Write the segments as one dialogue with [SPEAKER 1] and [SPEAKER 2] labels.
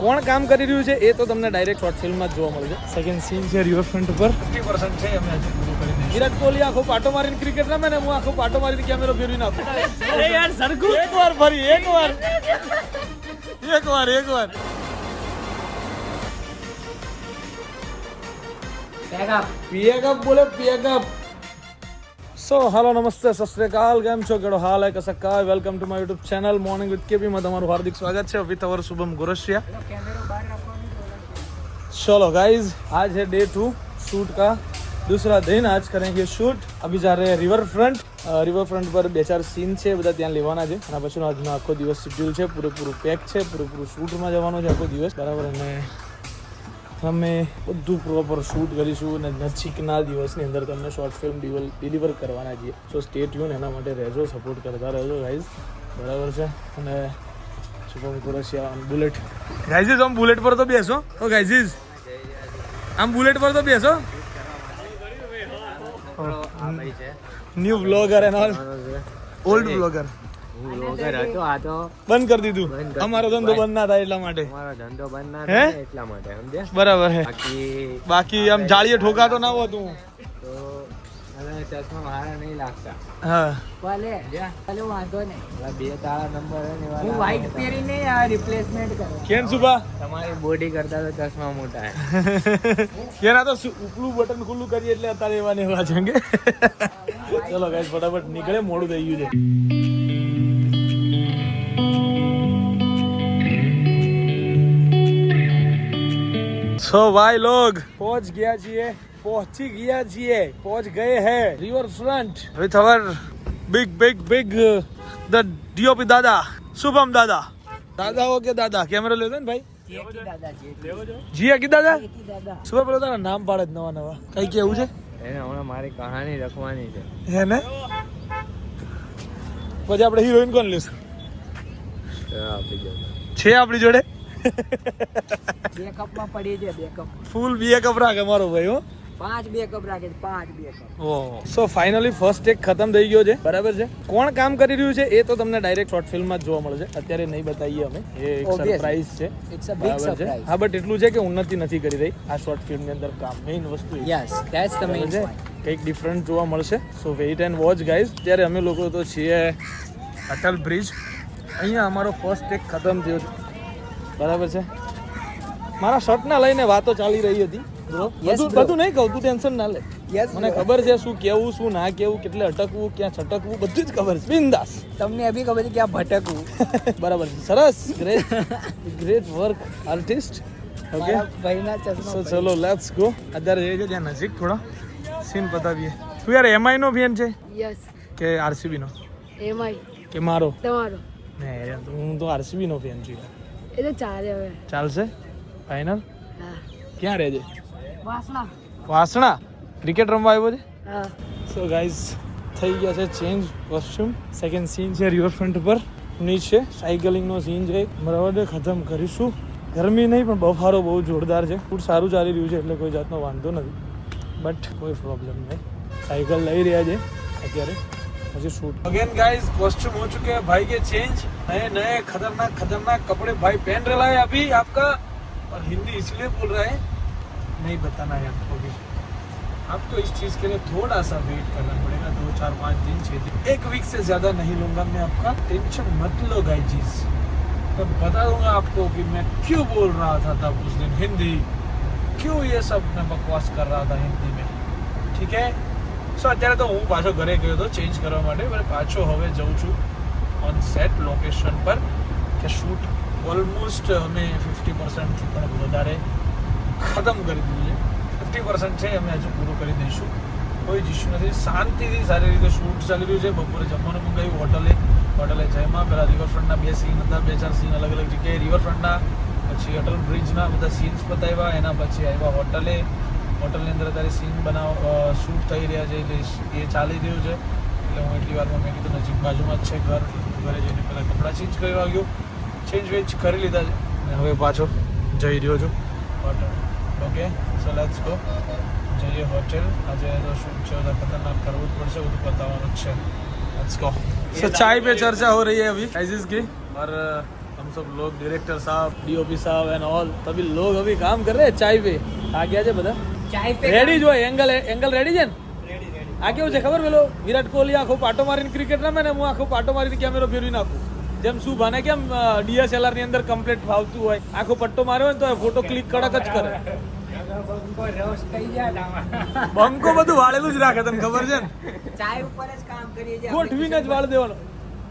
[SPEAKER 1] કોણ કામ કરી રહ્યું છે એ તો તમને ડાયરેક્ટ શોર્ટ ફિલ્મમાં જ જોવા મળશે. સેકન્ડ સીન છે રિવર ફ્રન્ટ ઉપર. ફિફ્ટી પર્સન્ટ છે અમે વિરાટ કોહલી આખો પાટો મારીને ક્રિકેટ રમે ને હું આખો પાટો મારીને કેમેરો ફેરવી નાખું યાર સરખું એક વાર ફરી એક વાર એક વાર એક વાર પેગઅપ પેગઅપ બોલે પેગઅપ સો હાલો નમસ્તે સત શ્રી અકાલ કેમ છો કેડો હાલ હે કસા કા welcome to my YouTube channel morning with KP માં તમારું હાર્દિક સ્વાગત છે વિથ અવર શુભમ ગોરસિયા चलो गाइज आज है डे टू शूट का दूसरा दिन आज करेंगे शूट अभी जा रहे हैं रिवर फ्रंट રિવર ફ્રન્ટ પર બે ચાર સીન છે બધા ત્યાં લેવાના છે અને પછીનો આજનો આખો દિવસ શેડ્યુલ છે પૂરેપૂરું પેક છે પૂરેપૂરું શૂટમાં જવાનું છે આખો દિવસ બરાબર અને અમે બધું પ્રોપર શૂટ કરીશું અને નજીકના દિવસની અંદર તમને શોર્ટ ફિલ્મ ડિલિવર કરવાના છીએ. સો સ્ટે ટ્યુન એના માટે રહેજો સપોર્ટ કરતા રહેજો ગાઈઝ બરાબર છે? અને શુભમ કુરસિયા ઓન બુલેટ ગાઈઝીઝ આમ બુલેટ પર તો બેસો. ઓ ગાઈઝીઝ આમ બુલેટ પર તો બેસો. New blogger
[SPEAKER 2] and all old blogger
[SPEAKER 1] બંધ કરી દીધું. અમારો ધંધો બંધ ના થાય એટલા માટે.
[SPEAKER 2] ધંધો બંધ ના થાય એટલા માટે સમજે
[SPEAKER 1] બરાબર હે.
[SPEAKER 2] બાકી
[SPEAKER 1] બાકી આમ જાળીએ ઠોકાતો ના હોતું
[SPEAKER 2] તો ચશ્મા મારા નહીં લાગતા.
[SPEAKER 1] હા.
[SPEAKER 3] ભલે ભલે વાંધો નહીં.
[SPEAKER 2] બે તાળા નંબર હે
[SPEAKER 3] હું
[SPEAKER 2] વાળા
[SPEAKER 3] પહેરીને આ રિપ્લેસમેન્ટ કરવા
[SPEAKER 1] કેમ સુભા?
[SPEAKER 2] તમારી બોડી કરતા તો ચશ્મા મોટા હે.
[SPEAKER 1] તો ઉપલું બટન ખુલ્લું કરીએ એટલે અત્યારે એવા ને એવા છે ચલો ગાઈસ ફટાફટ નીકળે મોડું થઈ ગયું છે. સો ભાઈ લોગ. પહોંચ ગયા છીએ પહોંચી ગયા છીએ પહોંચ ગયે હે. River front with our big big big the DOP દાદા શુભમ દાદા. દાદા ઓકે કે દાદા? કેમેરો લેતો ને ભાઈ? જીયા કી દાદા? શુભમ પેલો તારા નામ પાડે જ નવા નવા? કઈ કેવું છે?
[SPEAKER 2] એને હમણાં મારી કહાની લખવાની છે.
[SPEAKER 1] હે ને? પછી આપણે હિરોઈન કોણ લેશું? છે આપણી જોડે?
[SPEAKER 3] બે કપમાં પડી છે બે કપ.
[SPEAKER 1] ફૂલ બે કપ રાખે મારો ભાઈ હો.
[SPEAKER 3] પાંચ બે કપ રાખે પાંચ બે cup.
[SPEAKER 1] So finally first take ખતમ થઈ ગયો છે. બરાબર છે? કોણ કામ કરી રહ્યું છે એ તો તમને ડાયરેક્ટ શોર્ટ ફિલ્મમાં જ જોવા મળશે. અત્યારે નહીં બતાવીએ અમે. એ એક સરપ્રાઈઝ છે. બરાબર છે?
[SPEAKER 3] સરપ્રાઈઝ
[SPEAKER 1] હા બટ એટલું છે કે ઉન્નતિ નથી કરી રહી આ શોર્ટ ફિલ્મની અંદર કામ. મેઇન વસ્તુ
[SPEAKER 3] યસ ધેટ્સ ધ મેઇન
[SPEAKER 1] છે? કંઈક ડિફરન્ટ જોવા મળશે. So wait and watch guys ત્યારે અમે લોકો તો છીએ અટલ બ્રિજ અહીંયા અમારો ફર્સ્ટ ટેક ખતમ થયો છે. બરાબર છે? મારા શર્ટના લઈને વાતો ચાલી રહી હતી. બધું બધું નહીં કહું તું ટેન્શન ના લે. મને ખબર છે શું કેવું શું ના કેવું કેટલે અટકવું ક્યાં છટકવું બધું જ ખબર છે. બિંદાસ.
[SPEAKER 3] તમને એ બી ખબર છે ક્યાં ભટકવું.
[SPEAKER 1] બરાબર છે. સરસ. Great great work artist
[SPEAKER 3] okay ભાઈના ચશ્મા
[SPEAKER 1] ચલો લેટ્સ ગો અત્યારે જઈએ છીએ ત્યાં નજીક થોડો. સીન પતાવીએ તું યાર એમઆઈ નો ફેન છે?
[SPEAKER 4] યસ
[SPEAKER 1] કે આરસીબી નો?
[SPEAKER 4] એમઆઈ
[SPEAKER 1] કે મારો?
[SPEAKER 4] તમારો.
[SPEAKER 1] ને હું તો આરસીબી નો ફેન છું યાર.
[SPEAKER 4] એ તો ચાલે હવે.
[SPEAKER 1] ચાલશે? ફાઇનલ ક્યાં રહે છે?
[SPEAKER 3] વાસણા.
[SPEAKER 1] વાસણા? ક્રિકેટ રમવા આવ્યો છે?
[SPEAKER 4] હા.
[SPEAKER 1] સો ગાઈઝ થઈ ગયા છે ચેન્જ કોસ્ટ્યુમ સેકન્ડ સીન છે રિવરફ્રન્ટ પર. નીચે સાયકલિંગનો સીન છે. બરાબર ખતમ કરીશું. ગરમી નહીં પણ બફારો બહુ જોરદાર છે. ફૂડ સારું ચાલી રહ્યું છે એટલે કોઈ જાતનો વાંધો નથી. બટ કોઈ પ્રોબ્લેમ નહીં. સાયકલ લઈ રહ્યા છે અત્યારે. मुझे शूट अगेन गाइस कॉस्ट्यूम हो चुके हैं, भाई के चेंज नए नए, खतरनाक खतरनाक कपड़े, भाई पहन रहा है अभी आपका, और हिंदी इसलिए बोल रहा है, नहीं बताना है आपको भी। आपको इस चीज़ के लिए थोड़ा सा वेट करना पड़ेगा, दो, चार, पाँच दिन, छह दिन। एक वीक से ज़्यादा नहीं लूँगा मैं आपका टेंशन मत लो गाइजीज मैं बता दूँगा आपको कि मैं क्यों बोल रहा था तब उस दिन हिंदी। क्यों ये सब मैं बकवास कर रहा था हिंदी में? ठीक है? સો અત્યારે તો હું પાછો ઘરે ગયો હતો ચેન્જ કરવા માટે, પણ પાછો હવે જઉં છું ઓન સેટ લોકેશન પર, કે શૂટ ઓલમોસ્ટ અમે ફિફ્ટી પર્સન્ટથી પણ વધારે ખતમ કરી દીધું છે. ફિફ્ટી પર્સન્ટ છે અમે હજુ પૂરું કરી દઈશું, કોઈ જ ઇસ્યુ નથી. શાંતિથી સારી રીતે શૂટ ચાલી રહ્યું છે. બપોરે જમવાનું મંગાવ્યું, હોટલે હોટલે જયમાં પેલા રિવરફ્રન્ટના બે સીન હતા, બે ચાર સીન અલગ અલગ જગ્યાએ રિવરફ્રન્ટના પછી અટલ બ્રિજના બધા સીન્સ બતાવ્યા, એના પછી આવ્યા હોટલે હોટલની અંદર અત્યારે સીન બનાવ શૂટ થઈ રહ્યા છે એટલે એ ચાલી રહ્યું છે એટલે હું એટલી વારમાં મેં કીધું નજીક બાજુમાં જ છે ઘર ઘરે જઈને પહેલાં કપડાં ચેન્જ કરી વાગ્યો ચેન્જ વેજ કરી લીધા છે અને હવે પાછો જઈ રહ્યો છું hotel okay so let's go જઈએ હોટેલ આજે તો શૂટ છે બધા ખતરનાક કરવું જ પડશે બધું બતાવવાનું જ છે लेट्स गो सो चाय पे चर्चा हो रही है अभी प्राइजेस की और हम सब लोग डायरेक्टर साहब डीओपी साहब एंड ऑल तभी लोग अभी काम कर रहे हैं चाय पे आ गया છે બધા
[SPEAKER 3] ચાય પે
[SPEAKER 1] રેડી જો એંગલ એંગલ રેડી છે ને આ કેવું છે ખબર પેલો વિરાટ કોહલી આખો પાટો મારીને ક્રિકેટ રમે ને હું આખો પાટો મારીને કેમેરો ફેરવી નાખું જેમ શું ભાને કેમ ડીએસએલઆર ની અંદર કમ્પ્લીટ ફાવતું હોય આખો પટ્ટો માર્યો હોય ને તો ફોટો ક્લિક કડક જ કરે
[SPEAKER 3] રોસ્ટ થઈ જાય આમાં.
[SPEAKER 1] બંકો બધું વાળેલું જ રાખે તને ખબર છે ને
[SPEAKER 3] ચાય ઉપર જ કામ કરીએ છીએ
[SPEAKER 1] ગોઠવીને જ વાળ દેવાનો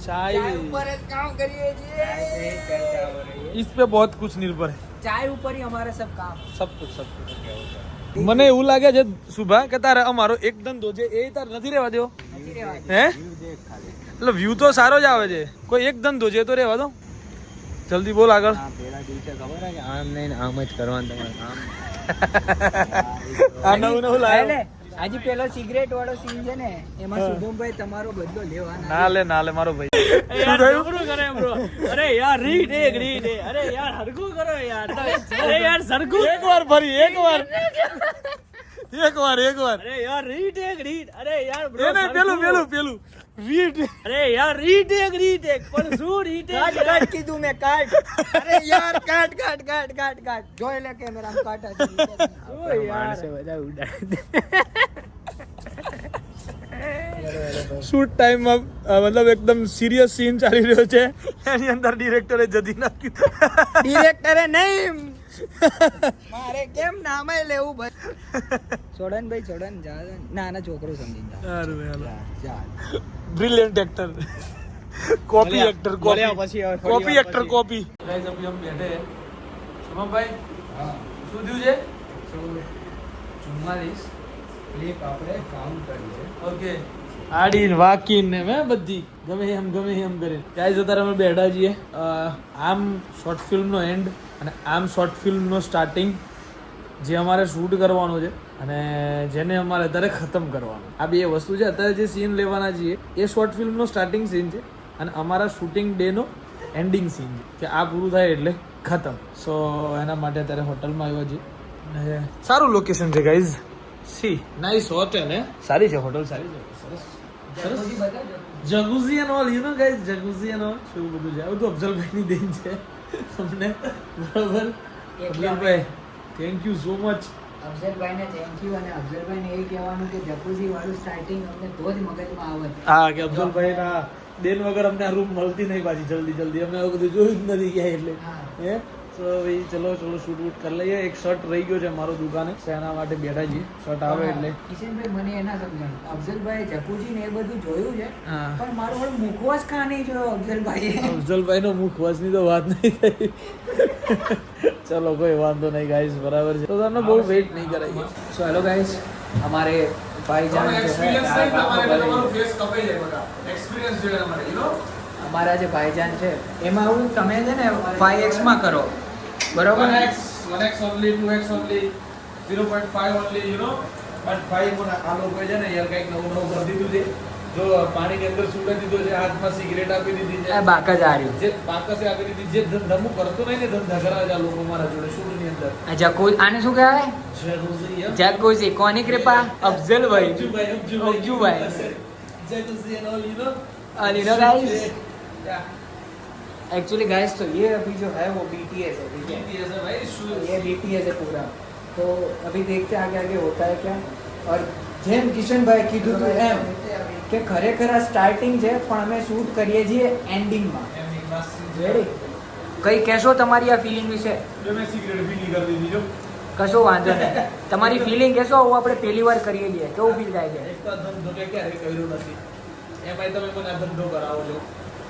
[SPEAKER 3] ચાય
[SPEAKER 1] ચાય
[SPEAKER 3] ઉપર જ કામ કરીએ છીએ
[SPEAKER 1] इस पे बहुत कुछ निर्भर है
[SPEAKER 3] ચાય ઉપર ही हमारा सब काम
[SPEAKER 1] સબ કુછ સબ કુછ મને એવું લાગે છે શુભા કે તારે અમારો એક ધંધો છે એ તારે નથી રહેવા દેવો હે? એટલે વ્યૂ તો સારો જ આવે છે. કોઈ એક ધંધો છે તો રહેવા દો. જલ્દી બોલ આગળ.
[SPEAKER 2] આમ નહીં આમ જ કરવાનું તમારે આમ
[SPEAKER 1] આ નવું નવું
[SPEAKER 3] એટલે આજે પેલો સિગરેટ વાળો સીન છે ને એમાં શુભમભાઈ તમારો બદલો લેવાના
[SPEAKER 1] ના લે ના લે મારો ભાઈ. શું થયું?
[SPEAKER 4] અરે યાર રીડ એક રીટ અરે યાર હરખું કરો યાર. અરે યાર સરખું
[SPEAKER 1] એક વાર ફરી એક વાર. એક વાર એક વાર.
[SPEAKER 4] અરે યાર રીડ એક રીટ અરે યાર
[SPEAKER 1] બ્રો પેલું. પેલું પેલું. વીટ
[SPEAKER 4] અરે યાર રીટેક રીટેક પણ શું રીટેક
[SPEAKER 3] કાટ કાટ કીધું મેં કાટ. અરે યાર કાટ કાટ કાટ કાટ કાટ. જોઈ લે કેમેરા કાટ હશે.
[SPEAKER 4] યાર?
[SPEAKER 2] માણસો બધા ઉડાડે.
[SPEAKER 1] શૂટ ટાઈમમાં મતલબ એકદમ સિરિયસ સીન ચાલી રહ્યો છે? એની અંદર ડિરેક્ટરે જદી નાખ્યું.
[SPEAKER 3] ડિરેક્ટરે નહીં. મારે કેમ નામે લેવું ભાઈ છોડન ભાઈ છોડન જા નાના છોકરો સમજી જા ચાલ
[SPEAKER 1] ब्रिलियंट एक्टर कॉपी
[SPEAKER 2] મળ્યા-
[SPEAKER 1] एक्टर
[SPEAKER 2] મળ્યા
[SPEAKER 1] कॉपी
[SPEAKER 2] પછી હવે થોડી
[SPEAKER 1] कॉपी
[SPEAKER 2] વાર
[SPEAKER 1] एक्टर
[SPEAKER 2] પછી.
[SPEAKER 1] कॉपी गाइस अभी हम बैठे हैं शुभम भाई શું થયું છે ચુમ્માલીસ
[SPEAKER 3] ક્લિપ આપણે કાઉન્ટ કરી છે
[SPEAKER 1] ઓકે આડીન વાકીન ને મેં બધી ગમે એમ ગમે એમ કરીને ત્યાં અત્યારે અમે બેઠા છીએ આમ શોર્ટ ફિલ્મનો એન્ડ અને આમ શોર્ટ ફિલ્મનો સ્ટાર્ટિંગ જે અમારે શૂટ કરવાનું છે અને જેને અમારે અત્યારે ખતમ કરવાનું. આ બે વસ્તુ છે. અત્યારે જે સીન લેવાના છીએ એ શોર્ટ ફિલ્મનો સ્ટાર્ટિંગ સીન છે અને અમારા શૂટિંગ ડેનો એન્ડિંગ સીન છે. કે આ પૂરું થાય એટલે ખતમ. સો એના માટે અત્યારે હોટલમાં આવ્યા છીએ. અને સારું લોકેશન છે ગાઈઝ. સી નાઇસ હોટેલ હે. સારી છે હોટલ સારી છે. સરસ. સરસ. Jacuzzi and all you know guys jacuzzi and all શું બધું છે. આ બધું અફઝલભાઈ ની દેન છે. તમને બરાબર? અફઝલભાઈ થેન્ક યુ સો મચ
[SPEAKER 3] અફઝલભાઈ ને થેન્ક યુ અને અફઝલભાઈ ને એ કહેવાનું કે જકુઝી વાળું સ્ટાર્ટિંગ અમને તો જ મગજમાં આવે.
[SPEAKER 1] હા કે અફઝલભાઈ ના દેન વગર અમને આ રૂમ મળતી નહીં પાછી જલ્દી જલ્દી. અમે આવું બધું જોયું જ નથી ગયા એટલે.
[SPEAKER 3] હા.
[SPEAKER 1] તો ભાઈ ચલો ચલો શૂટ વૂટ કરી લઈએ. એક શર્ટ રહી ગયો છે મારો દુકાને. એના માટે બેઠા છીએ? શર્ટ આવે એટલે.
[SPEAKER 3] કિશનભાઈ મને એના સમજણ. અફઝલભાઈ જકુજી ને એ બધું જોયું છે. પણ મારો હવે મુખવાસ કાં નહીં જોયો અફઝલભાઈ
[SPEAKER 1] અફઝલભાઈ નો મુખ વસની તો વાત નહીં થઈ ચલો કોઈ વાંધો નહીં ગાઈસ બરાબર છે. તો તમને બહુ વેઇટ નહીં કરાય.
[SPEAKER 3] સો હેલો ગાઈસ અમારે ભાઈજાન જે છે
[SPEAKER 1] એક્સપિરિયન્સ જોઈએ અમારે યુ નો
[SPEAKER 3] અમારા જે ભાઈજાન છે એમાં હું તમે છે ને ફાઈવ એક્સમાં કરો. બરોબર?
[SPEAKER 1] 1x 1x only 2x only 0.5 only you know. But 5 મને આ લોકોએ છે ને યાર કંઈક નવું નવું કરી દીધું છે. જો પાણીની અંદર સુગંધ દીધો છે હાથમાં સિગરેટ આપી દીધી છે.
[SPEAKER 3] આ બાકા જ આ રહ્યું.
[SPEAKER 1] જે બાકસે આપી દીધી. જે ધંધા હું કરતો નહીં ને ધંધા કરાવે આ લોકો મારા જોડે ની અંદર.
[SPEAKER 3] આ જકો આને શું કહેવાય. જકુજી કોની કૃપા?
[SPEAKER 1] અબજુભાઈ, ભાઈ
[SPEAKER 3] અબજુભાઈ.
[SPEAKER 1] ભાઈ and all, you know.
[SPEAKER 3] And you know guys. Actually guys तो ये अभी जो है वो बीटीएस है ठीक है
[SPEAKER 1] BTS है भाई, shoes.
[SPEAKER 3] ये बीटीएस है पूरा तो अभी देखते हैं आगे आगे होता है क्या और જેમ કિશનભાઈ કીધું હતું એમ કે ખરેખર આ સ્ટાર્ટિંગ છે પણ અમે શૂટ કરીએ છીએ એન્ડિંગમાં
[SPEAKER 1] એમની માસી છે.
[SPEAKER 3] રેડી કઈ કહેશો તમારી આ ફિલિંગ વિશે
[SPEAKER 1] જો મેં સિગરેટ બી નહીં કરી દીધી જો.
[SPEAKER 3] કશો વાંધો નહીં તમારી ફિલિંગ કહેશો હું આપણે પહેલી વાર કરીએ છીએ કેવું ફીલ થાય છે
[SPEAKER 1] એક તો આ ધંધો મેં ક્યારેય કર્યો નથી એમાંય તમે મને આ ધંધો કરાવો છો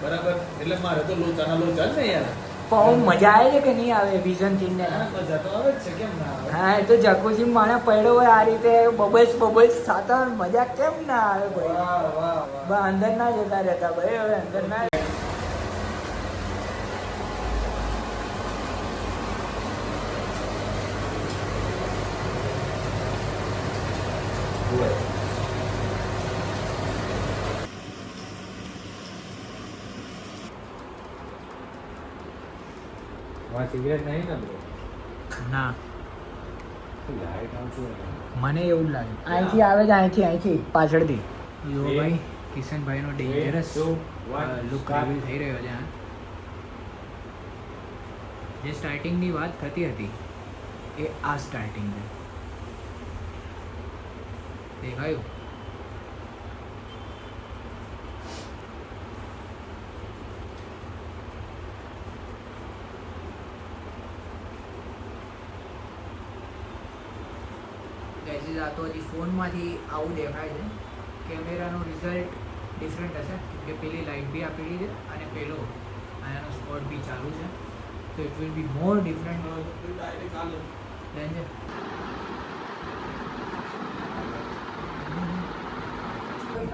[SPEAKER 1] બરાબર? એટલે મારે તો લોચાના લોચા જ ને યાર.
[SPEAKER 3] પણ મજા આવે છે કે નહીં આવે વિઝનથી ને
[SPEAKER 1] મજા તો આવે છે કેમ ના આવે?
[SPEAKER 3] હા એ તો જકુજી માણે પડ્યો હોય આ રીતે બબલ્સ બબલ્સ થતા મજા કેમ ના આવે ભાઈ?
[SPEAKER 1] વાહ વાહ વાહ.
[SPEAKER 3] અંદર ના જતા રહેતા ભાઈ હવે અંદર ના
[SPEAKER 2] વहाँ સિગરેટ નહીં ને બ્રો?
[SPEAKER 3] ના.
[SPEAKER 2] લાઈટ આવતું
[SPEAKER 3] મને એવું લાગે. અહીંથી આવે છે અહીંથી અહીંથી પાછળથી. યો ભાઈ કિશનભાઈનો ડેન્જરસ લુક. રિવીલ થઈ રહ્યો છે આ જે સ્ટાર્ટિંગની વાત થતી હતી એ આ સ્ટાર્ટિંગ છે. દેખાયું? આ તો હજી ફોનમાંથી આવું દેખાય છે. કેમેરાનું રિઝલ્ટ ડિફરન્ટ હશે. કે પેલી લાઇટ બી આપેલી છે અને પેલો આનો સ્પોટ બી ચાલુ છે. તો it will be more different then છે.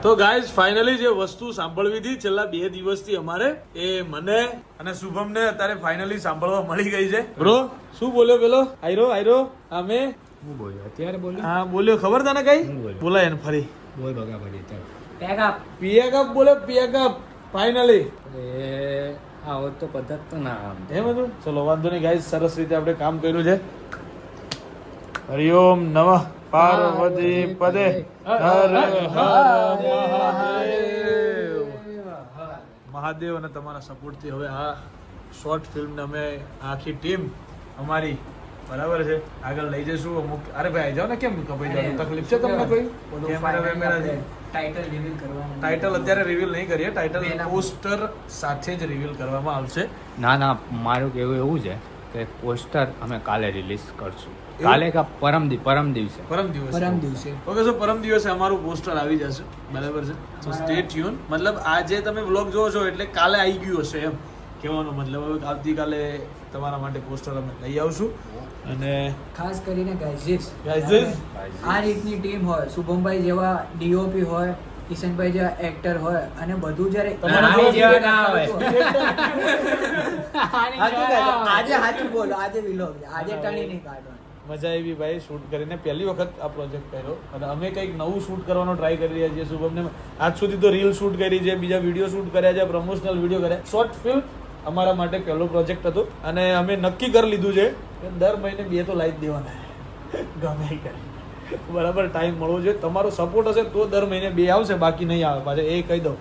[SPEAKER 1] તો ગાઈઝ ફાઇનલી જે વસ્તુ સાંભળવી હતી છેલ્લા બે દિવસથી અમારે એ મને અને શુભમને અત્યારે ફાઇનલી સાંભળવા મળી ગઈ છે. બ્રો શું બોલ્યો પેલો? આયરો આયરો અમે
[SPEAKER 2] હું બોલ્યો? અત્યારે બોલ્યો?
[SPEAKER 1] હા બોલ્યો. ખબર તને કઈ?
[SPEAKER 2] બોલાય?
[SPEAKER 1] એને ફરી.
[SPEAKER 2] બોલ બગા પડી ચાલ.
[SPEAKER 3] પેક આપ
[SPEAKER 1] બોલે પિયા ફાઇનલી
[SPEAKER 2] એ આવો તો પદ્ધત તો ના આમ.
[SPEAKER 1] એમ હતું? ચલો વાંધો નહીં ગાઈઝ સરસ રીતે આપણે કામ કર્યું છે. હરિઓમ નમઃ. પાર્વતી પદે. હર હર મહાદેવ. મહાદેવ. અને તમારા સપોર્ટથી હવે આ શોર્ટ ફિલ્મને અમે આખી ટીમ અમારી બરાબર છે. આગળ લઈ જઈશું અમુક. અરે ભાઈ જાવ જાઓ ને કેમ? કપાઈ જાવ તકલીફ છે તમને કોઈ? કેમેરા
[SPEAKER 3] ટાઇટલ રિવીલ કરવાનું
[SPEAKER 1] ટાઇટલ અત્યારે રિવીલ નહીં કરીએ. ટાઇટલ પોસ્ટર સાથે જ રિવીલ કરવામાં આવશે.
[SPEAKER 2] ના ના મારું કહેવું એવું છે કે પોસ્ટર અમે કાલે રિલીઝ કરશું. કાલે કા પરમ દિવસ પરમ દિવસે?
[SPEAKER 1] પરમ દિવસ.
[SPEAKER 3] પરમ દિવસે.
[SPEAKER 1] ઓકે સો પરમ દિવસે અમારું પોસ્ટર આવી જશે. બરાબર છે? સો સ્ટે ટ્યુન મતલબ આજે તમે વ્લોગ જોવો છો એટલે કાલે આવી ગયું હશે એમ. કહેવાનો મતલબ હવે આવતીકાલે તમારા માટે પોસ્ટર અમે લઈ આવશું. અને
[SPEAKER 3] ખાસ કરીને ગાઈઝીસ
[SPEAKER 1] Guys,
[SPEAKER 3] આ રીતની ટીમ હોય શુભમભાઈ જેવા ડીઓપી હોય કિશનભાઈ જેવા એક્ટર હોય અને બધું જ્યારે. આજે સાચું બોલો આજે વિલોગ આજે ટણી નહીં કાઢવાનું.
[SPEAKER 1] મજા આવી ભાઈ શૂટ કરીને પહેલી વખત આ પ્રોજેક્ટ કર્યો. અને અમે કંઈક નવું શૂટ કરવાનો ટ્રાય કરી રહ્યા છીએ શુભમને. આજ સુધી તો રીલ શૂટ કરી છે બીજા વીડિયો શૂટ કર્યા છે પ્રમોશનલ વીડિયો કર્યા. શોર્ટ ફિલ્મ અમારા માટે પહેલો પ્રોજેક્ટ હતો અને અમે નક્કી કરી લીધું છે કે દર મહિને બે તો લાવી જ દેવાના. ગમે કરી. બરાબર ટાઈમ મળવો જોઈએ. તમારો સપોર્ટ હશે તો દર મહિને બે આવશે બાકી નહીં આવે. પાછા એ કહી દઉં.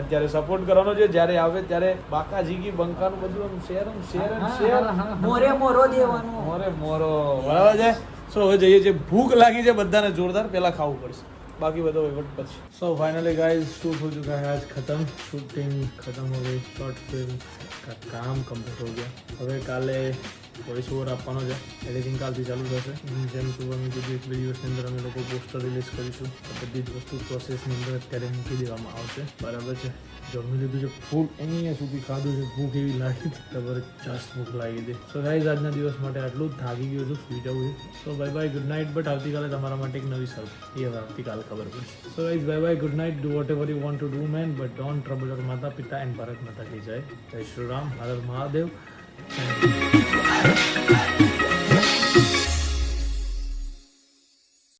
[SPEAKER 1] અત્યારે સપોર્ટ કરવાનો છે જ્યારે આવે ત્યારે બાકા જીગી બંકાનું બધું આમ શેર આમ શેર આમ શેર
[SPEAKER 3] મોરે મોરો દેવાનો.
[SPEAKER 1] મોરે મોરો. બરાબર છે? સો હવે જઈએ છે ભૂખ લાગી છે બધાને જોરદાર. પહેલાં ખાવું પડશે. बाकी बताओ वट बच सो फाइनली गाइस शूट हो चुका है आज ख़त्म शूटिंग ख़त्म हो गई शॉर्ट फिल्म का काम कंप्लीट हो गया हमें काले વોઇસ ઓવર આપવાનો છે. એડિટિંગ કાલથી ચાલુ થશે. જેમ સુબહની કીધું, એક દિવસની અંદર અમે લોકો પોસ્ટર રિલીઝ કરીશું. બધી જ વસ્તુ પ્રોસેસની અંદર અત્યારે મૂકી દેવામાં આવશે. બરાબર છે. જમી લીધું છે ફૂલ અહીંયા સુધી ખાધું છે, ભૂખ એવી લાગી જબરજસ્ત ભૂખ લાગી હતી. સો ગાઈઝ આજના દિવસ માટે આટલું જ. થાકી ગયો છું, સુઈ જવું છે. So bye bye good night but આવતીકાલે તમારા માટે એક નવી સર્વ એ હવે આવતીકાલે ખબર પડશે. So guys bye bye good night do whatever you want to do man but don't trouble માતા પિતા એન્ડ ભારત માતા કી જય. જય શ્રી રામ. હર મહાદેવ. 哎